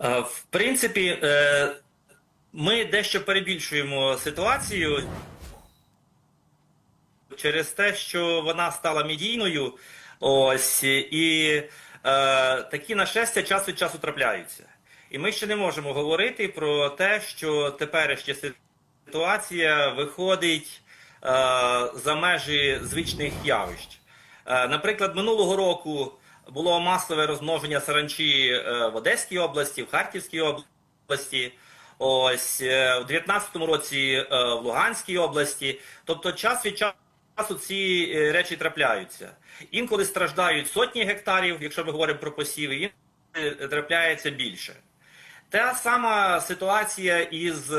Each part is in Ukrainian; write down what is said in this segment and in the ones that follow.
Е, В принципі, е, ми дещо перебільшуємо ситуацію через те, що вона стала медійною. Ось і е, такі нашестя час від часу трапляються. І ми ще не можемо говорити про те, що теперішня ситуація виходить е, за межі звичних явищ. Е, наприклад, минулого року було масове розмноження саранчі е, в Одеській області, в Харківській області. Ось е, в 19-му році е, в Луганській області. Тобто, час від часу ці речі трапляються. Інколи страждають сотні гектарів, якщо ми говоримо про посіви, інколи трапляється більше. Та сама ситуація із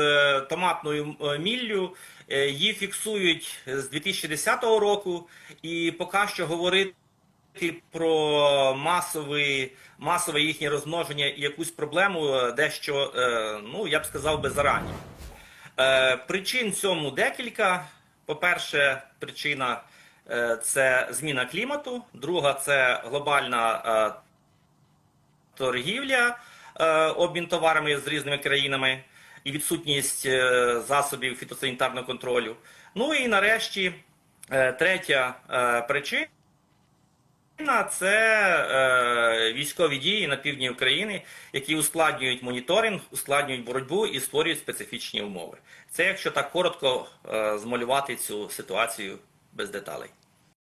томатною міллю. Її фіксують з 2010 року, і поки що говорити про масове, масове їхнє розмноження і якусь проблему е, дещо, е, ну я б сказав би зарані. Е, Причин цьому декілька. По-перше, причина це зміна клімату, друга це глобальна торгівля, обмін товарами з різними країнами і відсутність засобів фітосанітарного контролю. Ну і нарешті третя причина. Це е, військові дії на півдні України, які ускладнюють моніторинг, ускладнюють боротьбу і створюють специфічні умови. Це якщо так коротко е, змалювати цю ситуацію без деталей.